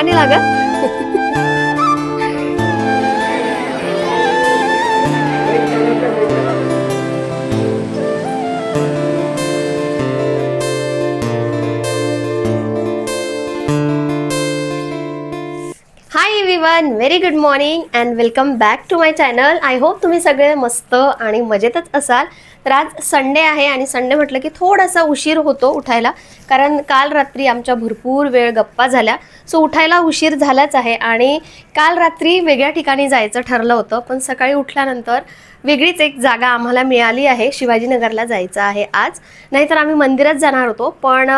पाणी लागत hi very good morning and welcome back to my channel I hope तुम्ही सगळे मस्त आणि मजेतच असाल. तर आज संडे आहे आणि संडे म्हटलं की थोडासा उशीर होतो उठायला. कारण काल रात्री आमच्या भरपूर वेळ गप्पा झाल्या. सो उठायला उशीर झालाच आहे आणि काल रात्री वेगळ्या ठिकाणी जायचं ठरलं होतं. पण सकाळी उठल्यानंतर वेगळीच एक जागा आम्हाला मिळाली आहे. शिवाजीनगरला जायचं आहे आज. नाहीतर आम्ही मंदिरात जाणार होतो. पण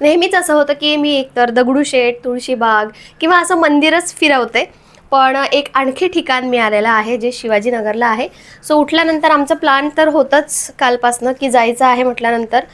नेहमीच असं होतं की मी एकतर दगडूशेठ तुळशीबाग किंवा असं मंदिरच फिरवते. पण एक आणखी ठिकाण मिळालेलं आहे जे शिवाजीनगरला आहे. सो उठल्यानंतर आमचं प्लान तर होतंच कालपासनं की जायचं आहे म्हटल्यानंतर.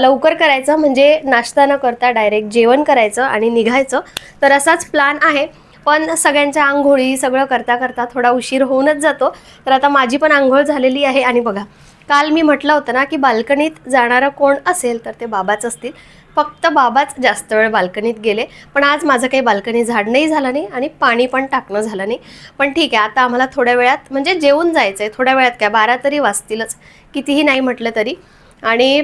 लवकर करायचं म्हणजे नाश्ता न करता डायरेक्ट जेवण करायचं आणि निघायचं. तर असाच प्लान आहे. पण सगळ्यांच्या आंघोळी सगळं करता करता थोडा उशीर होऊनच जातो. तर आता माझी पण आंघोळ झालेली आहे आणि बघा काल मी म्हटलं होतं ना की बाल्कनीत जाणारं कोण असेल तर ते बाबाच असतील. फक्त बाबाच जास्त वेळ बाल्कनीत गेले. पण आज माझं काही बाल्कनी झाडणंही झालं नाही आणि पाणी पण टाकणं झालं नाही. पण ठीक आहे आता आम्हाला थोड्या वेळात म्हणजे जेवून जायचं आहे थोड्या वेळात काय बारा तरी वाजतीलच. कितीही नाही म्हटलं तरी. आणि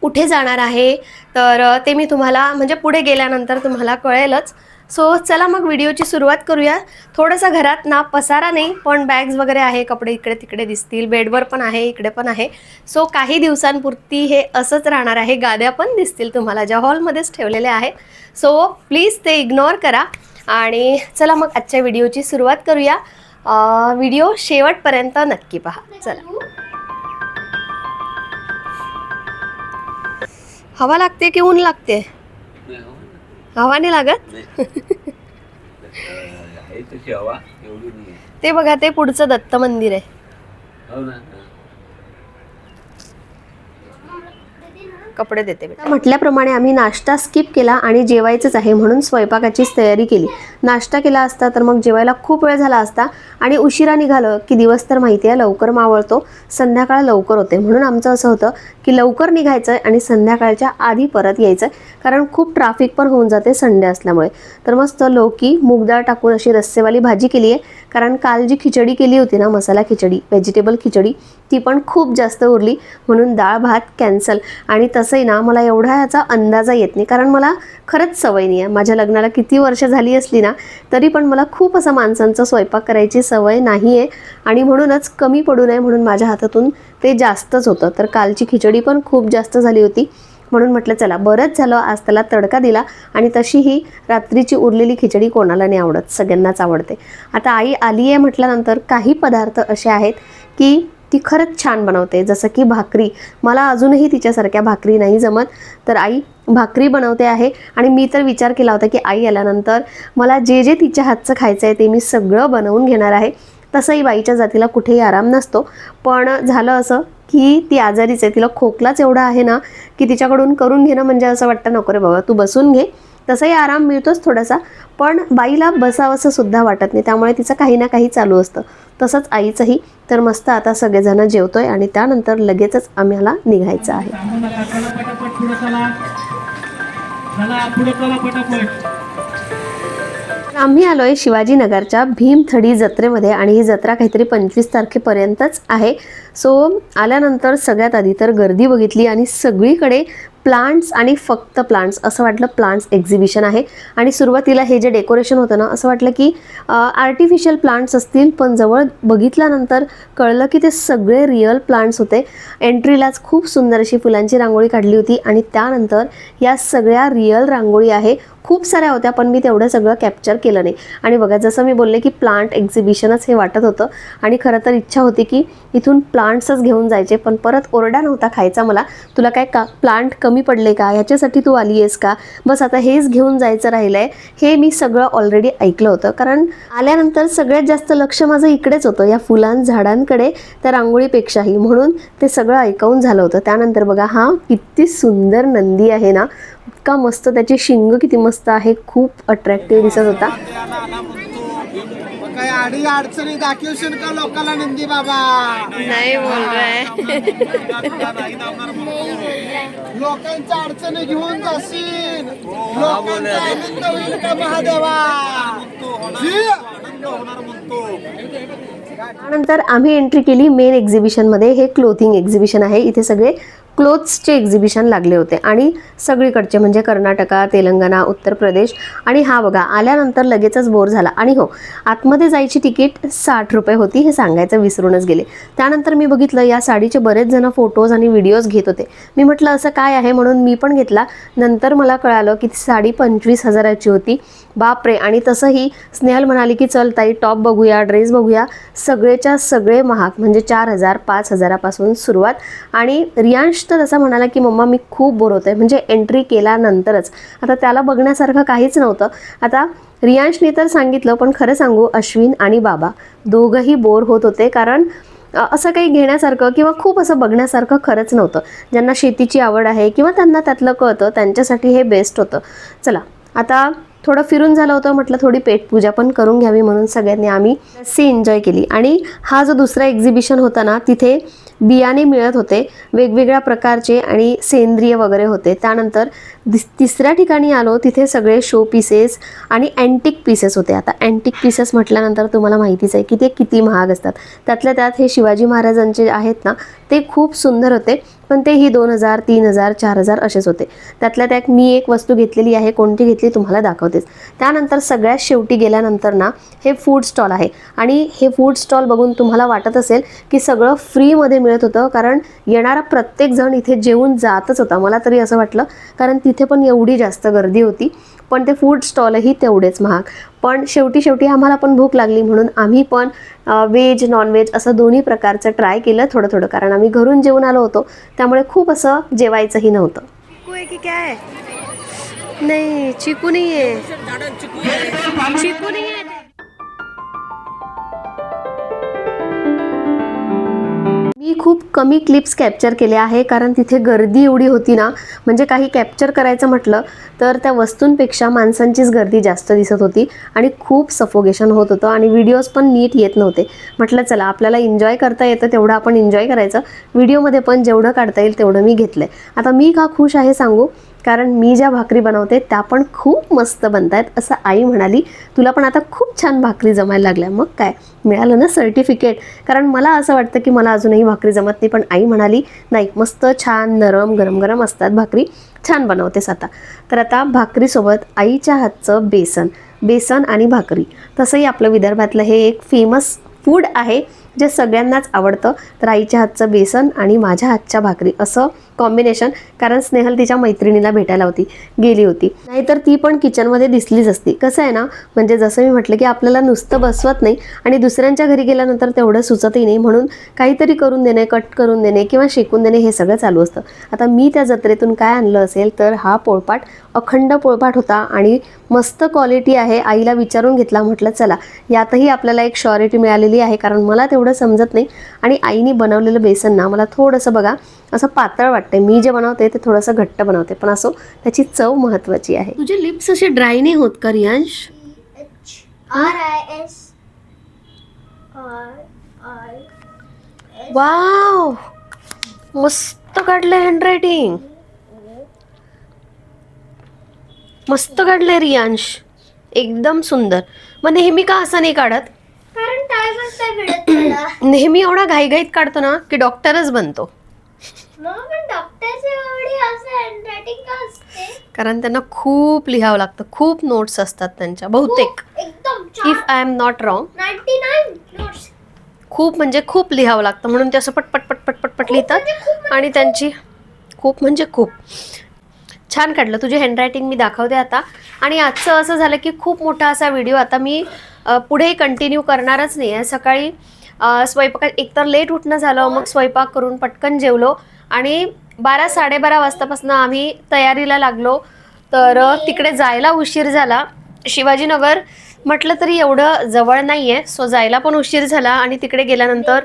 कुठे जाणार आहे? तर ते मी तुम्हाला म्हणजे पुढे गेल्यानंतर तुम्हाला कळेलच. सो चला मग व्हिडिओची सुरुवात करूया. थोडंसं घरात ना पसारा नाही पण बॅग्स वगैरे आहे कपडे इकडे तिकडे दिसतील बेडवर पण आहे इकडे पण आहे. सो काही दिवसांपुरती हे असंच राहणार आहे गाद्या पण दिसतील तुम्हाला ज्या हॉलमध्येच ठेवलेल्या आहेत. सो प्लीज ते इग्नोर करा. आणि चला मग आजच्या व्हिडिओची सुरुवात करूया. व्हिडिओ शेवटपर्यंत नक्की पहा. चला. हवा लागते की ऊन लागते? हवा नाही लागत? ते बघा ते पुढचं दत्त मंदिर आहे हो ना कपडे देते म्हटल्याप्रमाणे आम्ही नाश्ता स्किप केला आणि जेवायचंच आहे म्हणून स्वयंपाकाचीच तयारी केली. नाश्ता केला असता तर मग जेवायला खूप वेळ झाला असता आणि उशिरा निघालं की दिवस तर माहिती आहे लवकर मावळतो संध्याकाळ लवकर होते. म्हणून आमचं असं होतं की लवकर निघायचं आहे आणि संध्याकाळच्या आधी परत यायचं आहे कारण खूप ट्राफिक पण होऊन जाते संडे असल्यामुळे. तर मस्त लोकी मूग टाकून अशी रस्सेवाली भाजी केली आहे कारण काल जी खिचडी केली होती ना मसाला खिचडी व्हेजिटेबल खिचडी ती पण खूप जास्त उरली. म्हणून डाळ भात कॅन्सल आणि तसंही ना मला एवढा ह्याचा अंदाजा येत नाही. कारण मला खरंच सवय नाही आहे माझ्या लग्नाला किती वर्ष झाली असली ना तरी पण मला खूप असं माणसांचा स्वयंपाक करायची सवय नाही आहे आणि म्हणूनच कमी पडू नये म्हणून माझ्या हातातून ते जास्तच होतं. तर कालची खिचडी पण खूप जास्त झाली होती. म्हणून म्हटलं चला बरंच झालं. आज त्याला तडका दिला. आणि तशी ही रात्रीची उरलेली खिचडी कोणाला नाही आवडत. सगळ्यांनाच आवडते. आता आई आली आहे म्हटल्यानंतर काही पदार्थ असे आहेत की ती खरंच छान बनवते. जसं की भाकरी. मला अजूनही तिच्यासारख्या भाकरी नाही जमत. तर आई भाकरी बनवते आहे. आणि मी तर विचार केला होता की आई आल्यानंतर मला जे जे तिच्या हातचं खायचं आहे ते मी सगळं बनवून घेणार आहे. तसंही बाईच्या जातीला कुठेही आराम नसतो. पण झालं असं की ती आजारीच आहे. तिला खोकलाच एवढा आहे ना की तिच्याकडून करून घेणं म्हणजे असं वाटतं नको रे बाबा तू बसून घे. तसंही आराम मिळतोच थोडासा पण बाईला बसावंसं सुद्धा वाटत नाही. त्यामुळे तिचं काही ना काही चालू असतं. तसंच आईचंही. तर मस्त आता सगळेजण जेवतोय आणि त्यानंतर लगेचच आम्हाला निघायचं आहे. आम्ही नका चला आम्ही आलोय शिवाजीनगरच्या भीमथडी जत्रेमध्ये आणि ही जत्रा काहीतरी पंचवीस तारखेपर्यंतच आहे. सो आल्यानंतर सगळ्यात आधी तर गर्दी बघितली आणि सगळीकडे प्लांट्स आणि फक्त प्लांट्स असं वाटलं प्लांट्स एक्झिबिशन आहे. आणि सुरुवातीला हे जे डेकोरेशन होतं ना असं वाटलं की आर्टिफिशियल प्लांट्स असतील पण जवळ बघितल्यानंतर कळलं की ते सगळे रिअल प्लांट्स होते. एंट्रीलाच खूप सुंदर अशी फुलांची रांगोळी काढली होती आणि त्यानंतर या सगळ्या रिअल रांगोळी आहे. खूप साऱ्या होत्या पण मी तेवढं सगळं कॅप्चर केलं नाही. आणि बघा जसं मी बोलले की प्लांट एक्झिबिशनच हे वाटत होतं. आणि खरं तर इच्छा होती की इथून प्लांट्सच घेऊन जायचे पण परत ओरडा नव्हता खायचा मला. तुला काय का प्लांट कमी पडले का? ह्याच्यासाठी तू आली आहेस का? बस आता हेच घेऊन जायचं राहिलं आहे हे मी सगळं ऑलरेडी ऐकलं होतं. कारण आल्यानंतर सगळ्यात जास्त लक्ष माझं इकडेच होतं या फुलां झाडांकडे त्या रांगोळीपेक्षाही. म्हणून ते सगळं ऐकवून झालं होतं. त्यानंतर बघा हा किती सुंदर नंदी आहे ना. इतका मस्त त्याची शिंग किती मस्त आहे खूप अट्रॅक्टिव्ह दिसत होता. मग काही अडी अडचणी दाखवशील का लोकांना नंदी बाबा? नाही बोल लोकांच्या अडचणी घेऊन जाशील. लोकांचा आनंद होईल का महादेवा? त्यानंतर आम्ही एंट्री केली मेन एक्झिबिशनमध्ये हे क्लोथिंग एक्झिबिशन आहे. इथे सगळे क्लोथ्सचे एक्झिबिशन लागले होते. आणि सगळीकडचे म्हणजे कर्नाटका तेलंगणा उत्तर प्रदेश आणि हा बघा आल्यानंतर लगेचच बोर झाला. आणि हो आतमध्ये जायची तिकीट साठ रुपये होती हे सांगायचं विसरूनच गेले. त्यानंतर मी बघितलं या साडीचे बरेच जण फोटोज आणि व्हिडिओज घेत होते. मी म्हटलं असं काय आहे? म्हणून मी पण घेतला. नंतर मला कळालं की ती साडी पंचवीस हजाराची होती. बापरे आणि तसंही स्नेहल म्हणाली की चल ताई टॉप बघूया ड्रेस बघूया. सगळेच्या सगळे महाग म्हणजे चार हजार पाच हजारापासून सुरुवात. आणि रियांश तर असा म्हणाला की मम्मा मी खूप बोर होतोय म्हणजे एंट्री केल्यानंतरच. आता त्याला बघण्यासारखं काहीच नव्हतं. आता रियांशने तर सांगितलं पण खरं सांगू अश्विन आणि बाबा दोघंही बोर होत होते कारण असं काही घेण्यासारखं किंवा खूप असं बघण्यासारखं खरंच नव्हतं. ज्यांना शेतीची आवड आहे किंवा त्यांना त्यातलं कळतं त्यांच्यासाठी हे बेस्ट होतं. चला आता थोडं फिरून झालं होतं म्हटलं थोडी पेटपूजा पण करून घ्यावी म्हणून सगळ्यांनी आम्ही सी एन्जॉय केली. आणि हा जो दुसरा एक्झिबिशन होता ना तिथे बियाणे मिळत होते वेगवेगळ्या प्रकारचे आणि सेंद्रिय वगैरे होते. त्यानंतर तिसऱ्या ठिकाणी आलो तिथे सगळे शो पीसेस आणि अँटिक पीसेस होते. आता अँटिक पीसेस म्हटल्यानंतर तुम्हाला माहितीच आहे की ते किती महाग असतात. त्यातल्या त्यात हे शिवाजी महाराजांचे आहेत ना ते खूप सुंदर होते पण तेही दोन हजार तीन हजार चार हजार असेच होते. त्यातल्या त्यात मी एक वस्तू घेतलेली आहे कोणती घेतली तुम्हाला होतेच. त्यानंतर सगळ्यात शेवटी गेल्यानंतर ना हे फूड स्टॉल आहे. आणि हे फूड स्टॉल बघून तुम्हाला वाटत असेल की सगळं फ्रीमध्ये मिळत होतं कारण येणारा प्रत्येक जण इथे जेवून जातच होता. मला तरी असं वाटलं कारण तिथे पण एवढी जास्त गर्दी होती. पण ते फूड स्टॉलही तेवढेच महाग. पण शेवटी शेवटी आम्हाला पण भूक लागली म्हणून आम्ही पण व्हेज नॉनव्हेज असं दोन्ही प्रकारचं ट्राय केलं थोडं थोडं. कारण आम्ही घरून जेवून आलो होतो त्यामुळे खूप असं जेवायचंही नव्हतं. की काय? नाही चिकू नाही आहे चिकू नाही आहे मी खूप कमी क्लिप्स कॅप्चर केले आहे कारण तिथे गर्दी एवढी होती ना. म्हणजे काही कॅप्चर करायचं म्हटलं तर त्या वस्तूंपेक्षा माणसांचीच गर्दी जास्त दिसत होती आणि खूप सफोगेशन होत होतं आणि व्हिडिओज पण नीट येत नव्हते. म्हटलं चला आपल्याला एन्जॉय करता येतं तेवढं आपण एन्जॉय करायचं. व्हिडिओमध्ये पण जेवढं काढता येईल तेवढं मी घेतलं आहे आता मी का खुश आहे सांगू? कारण मी ज्या भाकरी बनवते त्या पण खूप मस्त बनत आहेत असं आई म्हणाली तुला पण आता खूप छान भाकरी जमायला लागल्या मग काय? मिळालं ना सर्टिफिकेट कारण मला असं वाटतं की मला अजूनही भाकरी जमत नाही पण आई म्हणाली नाही मस्त छान नरम गरम गरम असतात भाकरी छान बनवतेस आता. तर आता भाकरीसोबत आईच्या हातचं बेसन बेसन आणि भाकरी. तसंही आपलं विदर्भातलं हे एक फेमस फूड आहे. जे सगळ्यांनाच आवडतं तर आईच्या हातचं बेसन आणि माझ्या हातच्या भाकरी असं कॉम्बिनेशन कारण स्नेहल तिच्या मैत्रिणीला भेटायला होती गेली होती. नाहीतर ती पण किचनमध्ये दिसलीच असती. कसं आहे ना म्हणजे जसं मी म्हटलं की आपल्याला नुसतं बसवत नाही आणि दुसऱ्यांच्या घरी गेल्यानंतर तेवढं सुचतही नाही म्हणून काहीतरी करून देणे कट करून देणे किंवा शेकून देणे हे सगळं चालू असतं. आता मी त्या जत्रेतून काय आणलं असेल तर हा पोळपाट अखंड पोळपाट होता आणि मस्त क्वालिटी आहे. आईला विचारून घेतला म्हटलं चला यातही आपल्याला एक शॉरिटी मिळालेली आहे कारण मला तेवढं समजत नाही आणि आईने बनवलेलं बेसन ना मला थोडंसं बघा असं पातळ वाटते मी जे बनवते ते थोडंसं घट्ट बनवते पण असो त्याची चव महत्त्वाची आहे. तुझे लिप्स असे ड्राय नाही होत का Riyansh? R I S R I wow मस्त काढलंय हँडरायटिंग मस्त काढलंय रियांश. एकदम सुंदर. मग नेहमी का असं नाही काढत? कारण टाइमच नाही भेटत मला नेहमी एवढा घाईघाईत काढतो ना की डॉक्टरच बनतो. मग पण डॉक्टरची एवढी असं हँडरायटिंग का असते? कारण त्यांना खूप लिहावं लागतं खूप नोट्स असतात त्यांच्या बहुतेक. एकदम if I am not wrong ninety nine notes. खूप म्हणजे खूप लिहावं लागतं म्हणून ते असं पटपट पटपट पटपट लिहितात. आणि त्यांची खूप म्हणजे खूप. छान काढलं. तुझी हँडरायटिंग मी दाखवते आता. आणि आजचं असं झालं की खूप मोठा असा व्हिडिओ आता मी पुढे कंटिन्यू करणारच नाही आहे सकाळी स्वयंपाक स्वयंपाकात एकतर लेट उठणं झालं मग स्वयंपाक करून पटकन जेवलो. आणि बारा साडेबारा वाजतापासून आम्ही तयारीला लागलो. तर तिकडे जायला उशीर झाला. शिवाजीनगर म्हटलं तरी एवढं जवळ नाही आहे सो जायला पण उशीर झाला आणि तिकडे गेल्यानंतर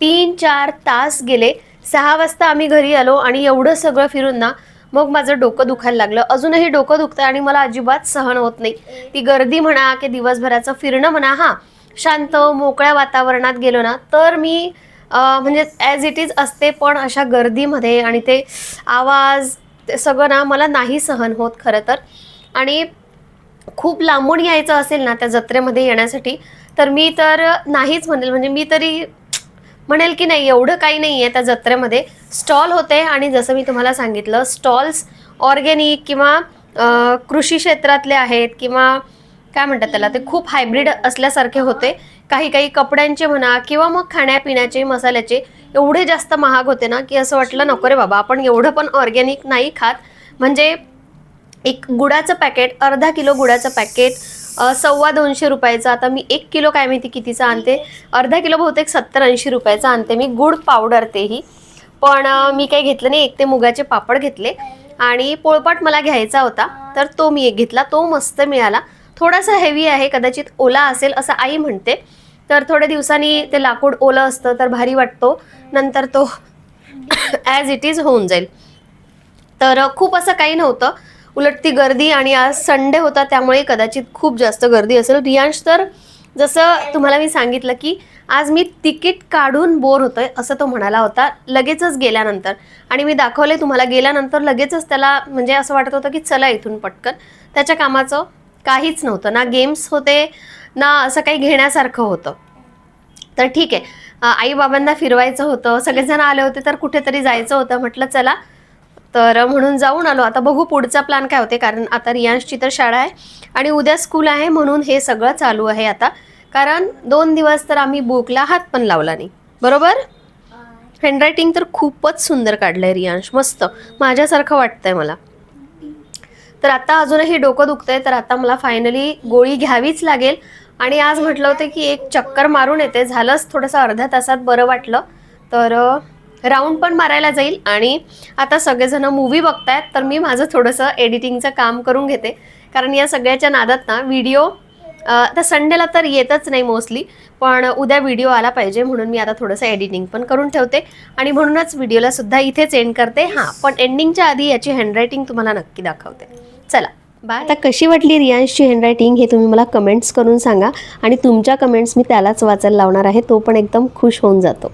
तीन चार तास गेले. सहा वाजता आम्ही घरी आलो आणि एवढं सगळं फिरून ना मग माझं डोकं दुखायला लागलं. अजूनही डोकं दुखतं आणि मला अजिबात सहन होत नाही. ती गर्दी म्हणा की दिवसभराचं फिरणं म्हणा हां शांत मोकळ्या वातावरणात गेलो ना तर मी म्हणजे ॲज इट इज असते पण अशा गर्दीमध्ये आणि ते आवाज ते सगळं ना मला नाही सहन होत खरं तर. आणि खूप लांबून यायचं असेल ना त्या जत्रेमध्ये येण्यासाठी तर मी तर नाहीच म्हणेल. म्हणजे मी तरी म्हणेल की नाही एवढं काही नाही आहे त्या जत्रेमध्ये. स्टॉल होते आणि जसं मी तुम्हाला सांगितलं स्टॉल्स ऑर्गॅनिक किंवा कृषी क्षेत्रातले आहेत किंवा काय म्हणतात त्याला ते खूप हायब्रिड असल्यासारखे होते. काही काही कपड्यांचे म्हणा किंवा मग खाण्यापिण्याचे मसाल्याचे एवढे जास्त महाग होते ना की असं वाटलं नको रे बाबा आपण एवढं पण ऑर्गॅनिक नाही खात. म्हणजे एक गुडाचं पॅकेट अर्धा किलो गुडाचं पॅकेट सव्वा दोनशे रुपयाचं आता मी एक किलो काय माहिती कितीचं आणते? अर्धा किलो बहुतेक सत्तर ऐंशी रुपयाचं आणते मी. गुड पावडर तेही. पण मी काही घेतलं नाही. एक ते मुगाचे पापड घेतले. आणि पोळपाट मला घ्यायचा होता. तर तो मी एक घेतला. तो मस्त मिळाला. थोडासा हेवी आहे. कदाचित ओला असेल असं आई म्हणते. तर थोड्या दिवसांनी ते लाकूड ओलं असतं तर भारी वाटतो. नंतर तो ॲज इट इज होऊन जाईल. तर खूप असं काही नव्हतं. उलट ती गर्दी आणि आज संडे होता त्यामुळे कदाचित खूप जास्त गर्दी असेल. रियांश तर जसं तुम्हाला मी सांगितलं की आज मी तिकीट काढून बोर होतोय असं तो म्हणाला होता लगेचच गेल्यानंतर. आणि मी दाखवले तुम्हाला गेल्यानंतर लगेचच त्याला म्हणजे असं वाटत होतं की चला इथून पटकन. त्याच्या कामाचं काहीच नव्हतं ना गेम्स होते ना असं काही घेण्यासारखं होतं. तर ठीक आहे. आईबाबांना फिरवायचं होतं सगळेजण आले होते तर कुठेतरी जायचं होतं म्हटलं चला तर म्हणून जाऊन आलो. आता बघू पुढचा प्लॅन काय होते. कारण आता रियांशची तर शाळा आहे आणि उद्या स्कूल आहे म्हणून हे सगळं चालू आहे आता. कारण दोन दिवस तर आम्ही बुकला हात पण लावला नाही. बरोबर? हँडरायटिंग तर खूपच सुंदर काढलं आहे रियांश. मस्त. माझ्यासारखं वाटतंय मला. तर आता अजूनही डोकं दुखतंय. तर आता मला फायनली गोळी घ्यावीच लागेल. आणि आज म्हटलं होतं की एक चक्कर मारून येते. झालंच थोडंसं अर्ध्या तासात बरं वाटलं. तर राऊंड पण मारायला जाईल आणि आता सगळेजण मूवी बघतायत तर मी माझं थोडंसं एडिटिंगचं काम करून घेते. कारण या सगळ्याच्या नादात ना व्हिडिओ आता संडेला तर येतच नाही मोस्टली पण उद्या व्हिडिओ आला पाहिजे म्हणून मी आता थोडंसं एडिटिंग पण करून ठेवते. आणि म्हणूनच व्हिडिओला सुद्धा इथेच एंड करते. हां पण एंडिंगच्या आधी याची हँडरायटिंग तुम्हाला नक्की दाखवते. चला बाय आता कशी वाटली रियांशची हँडरायटिंग हे तुम्ही मला कमेंट्स करून सांगा. आणि तुमच्या कमेंट्स मी त्यालाच वाचायला लावणार आहे तो पण एकदम खुश होऊन जातो.